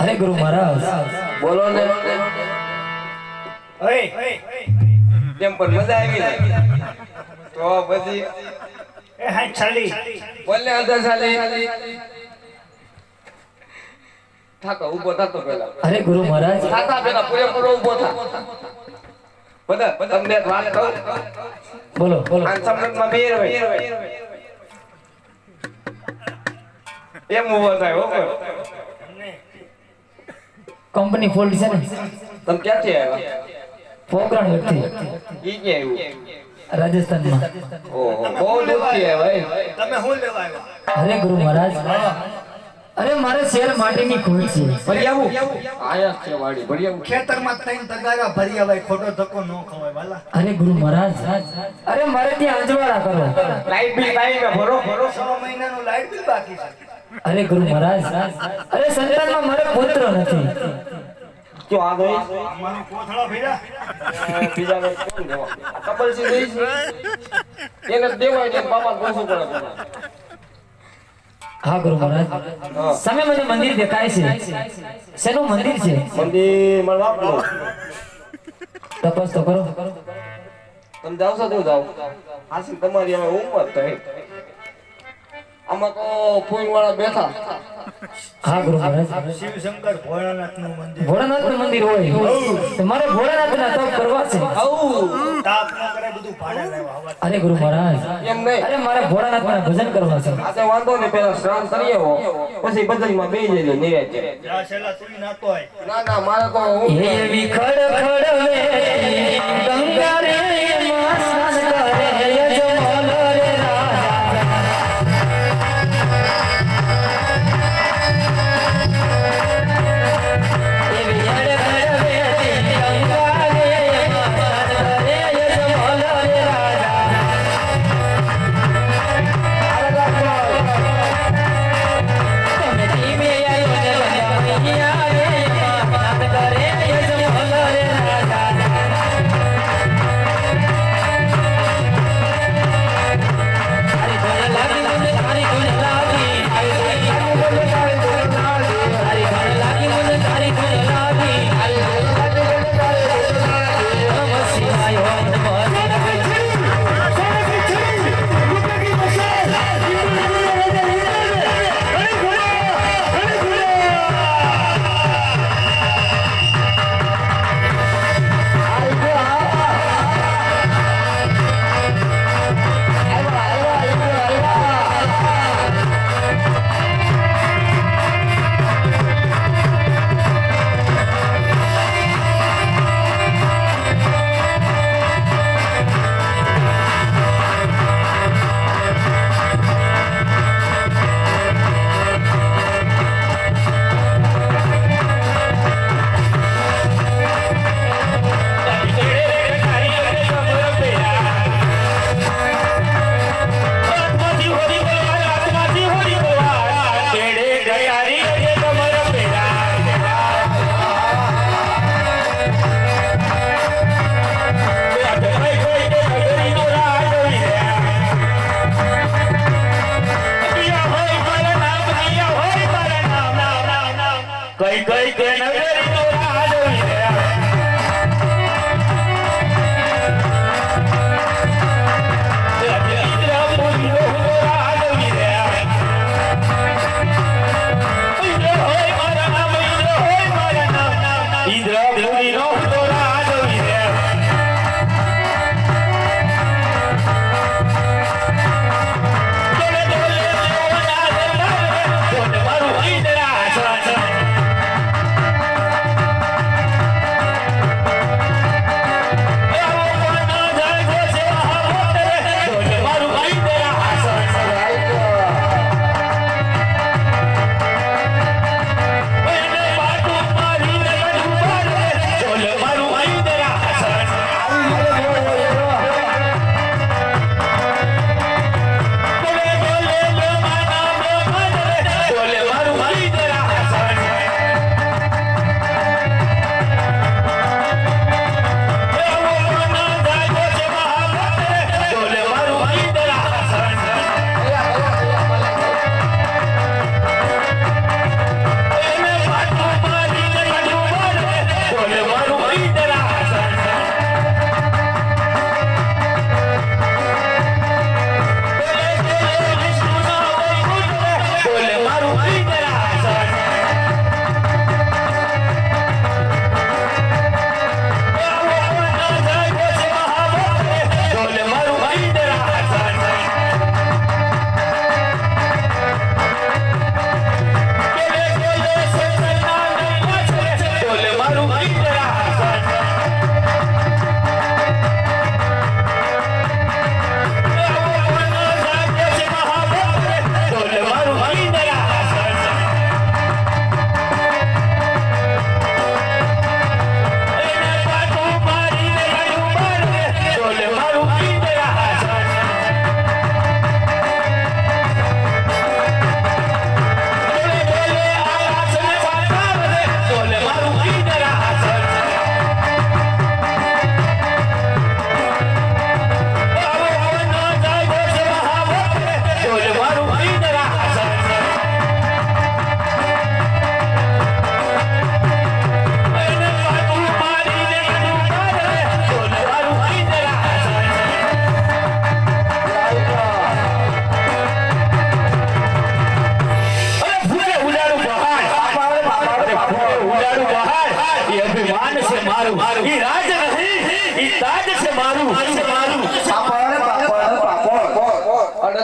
અરે ગુરુ મહારાજ બોલો ને. તેમ પણ મજા આવી તો પછી એ હા ચાલી. બોલ ને અંદર ચાલી થાકો ઊભો થતો પેલા અરે ગુરુ મહારાજ. થાતા પેલા પૂરેપૂરો ઊભો થા. બધા તમને એક વાત કહું? બોલો બોલો. આ સંબંધમાં બેર હોય. એમ ઊભો થાય હો કંપની ફોલ્ડ છે ને? તમે ક્યાંથી આવ્યા? પોકરણ વ્યક્તિ ઈ કે આવ્યું? રાજસ્થાનમાં. ઓહો બહુ દૂરથી આવ્યા ભાઈ તમે શું લેવા આવ્યા? અરે ગુરુ મહારાજ. અરે મારે શેર માટેની ખોટ છે. ભરી આવું આયા છે વાડી ભરી આવું ખેતરમાં થઈને તગારા ભરી આવાય ખોટો ધક્કો ન ખવાય વાલા. અરે ગુરુ મહારાજ અરે મારે ત્યાં અજવાળા કરો. લાઈટ બિલ ટાઈમે ભરો. ભરો છ મહિનાનું લાઈટ બિલ બાકી છે. અરે ગુરુ મહારાજ અરે સંતાનમાં મારે પુત્ર નથી. જો આ દોઈ અમારો કોથળો ભર્યા બીજા કોણ દેવા કપલ સી દઈ છે? એને દેવાય ને બાપા પૂછવું પડે. હા ગુરુ મહારાજ. સામે મને મંદિર દેખાય છે. શેનું મંદિર છે? મંદિર બાપનું. તપાસ તો કરો. તમે જાવ છો તેવું જાવ હાસી તમારી હવે ઉંમર થઈ આમાં તો ફૂલ વાળા બેઠા. હા ગુરુ મહારાજ. શિવશંકર ભોળાનાથનું મંદિર. ભોળાનાથનું મંદિર હોય. તો મારે ભોળાનાથના તપ કરવા છે. તાપ ન કરે બધું ભાડે લેવા અરે ગુરુ મહારાજ. એમ નહીં. અરે મારે ભોળાનાથના ભજન કરવા છે. વાંધો નહીં પેલા સ્નાન કરીએ પછી બેસી તું નાતો હોય ના ના મારે તો હું એવી ખડ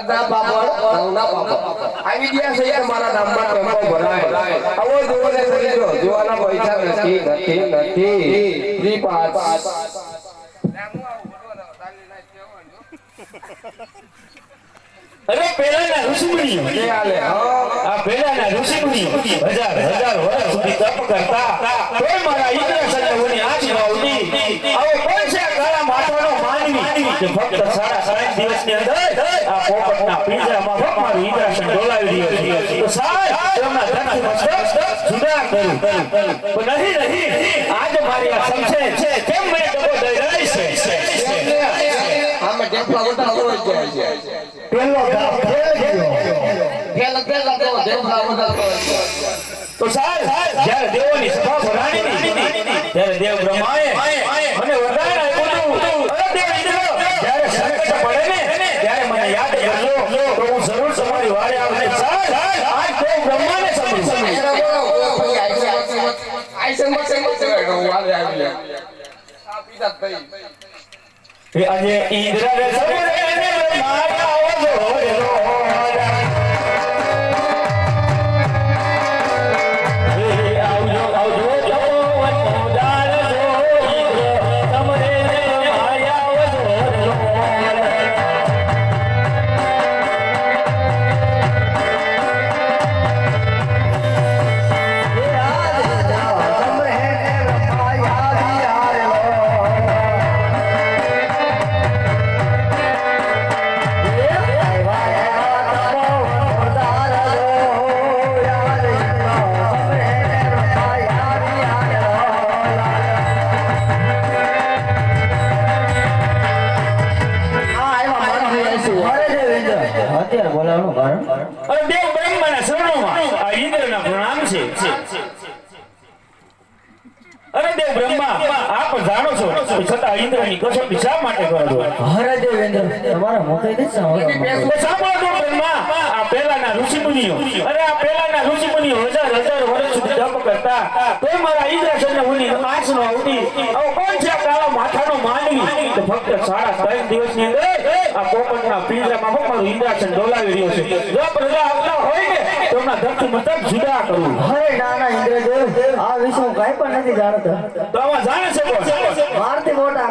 પાપડ પાપડ ઘઉંના પાપડ આવી ગયા છે તમારા નામમાં ટેમ્પો ભરાય આવો જોવાને ખરીદો જોવાના પૈસા નથી નથી નથી. ફ્રી પાસ અરે પેલાના ઋષિમુનિઓ એ હાલે આ પેલાના ઋષિમુનિઓ હજાર હજાર વર્ષ સુધી તપ કરતા. તોય મારા ઇન્દ્રસન્નોની આંખ ન ઉડી આવો કોણ છે આ કાળા માથાનો માનવી કે ફક્ત સાડા સાત દિવસની અંદર આ પોપટના પિંજરામાં મારું ઇન્દ્રાસન ડોલાવી દીધો છે. તો સાહેબ તેમના ધરતી મસ્તક જુદા કરું પણ નહીં નહીં. આજ મારી આ સમજે છે. કેમ મને ડબો દઈ રહી છે? આમે ટેમ્પા વટા હોય છે પેલો ઘા ફેલ ગયો. ફેલ ફેલ તો ટેમ્પા વટા હોય છે તો સાહેબ જ્યારે દેવોની સભા ભરાણી ત્યારે દેવ બ્રહ્માએ મને વરદાન આપ્યું હતું અરે દેવ ઇન્દ્ર જ્યારે સંકટ પડે ને ત્યારે મને યાદ કરજો તો હું જરૂર તમારી વારે આવીશ સાહેબ આજ દેવ બ્રહ્માને સમજુ એનો બોલો પછી આઈસે આઈસે મસે મસે હું વાલે આવી આ પીતા થઈ એ આજે ઇન્દ્ર રે અત્યારે બોલાવવાનું કારણ? દેવ બ્રહ્માના શરણોમાં. આ ઇન્દ્રના પ્રણામ છે. અરે દેવ બ્રહ્મા આપ જાણો છો છતાં ઇન્દ્રની કસોટી શા માટે કરો છો? હરે દેવેન્દ્ર તમારા મોકલી દે તો સાંભળો બ્રહ્મા આ પહેલાના ઋષિમુનિઓ. અરે આ પહેલાના ઋષિમુનિઓ હજાર હજાર તપ કરતા તોય મારા ઇન્દ્રસન્ન મુનિ આંખ નો આવતી આવો કોણ છે કાળા માથાનો માનવી તો ફક્ત સાડા ત્રણ દિવસની અંદર આ પોપટના પિંજરામાં ફક્ત મારું ઇન્દ્રાસન ડોલાવી રહ્યો છે. જો પ્રજા આવતા હોય ને તો એમના ધરતી મતલબ જુદા કરવું અરે ના ના ઇન્દ્રદેવ આ વિશે હું કાંઈ પણ નથી જાણતો. તો આમાં જાણે છે કોણ? મારથી મોટા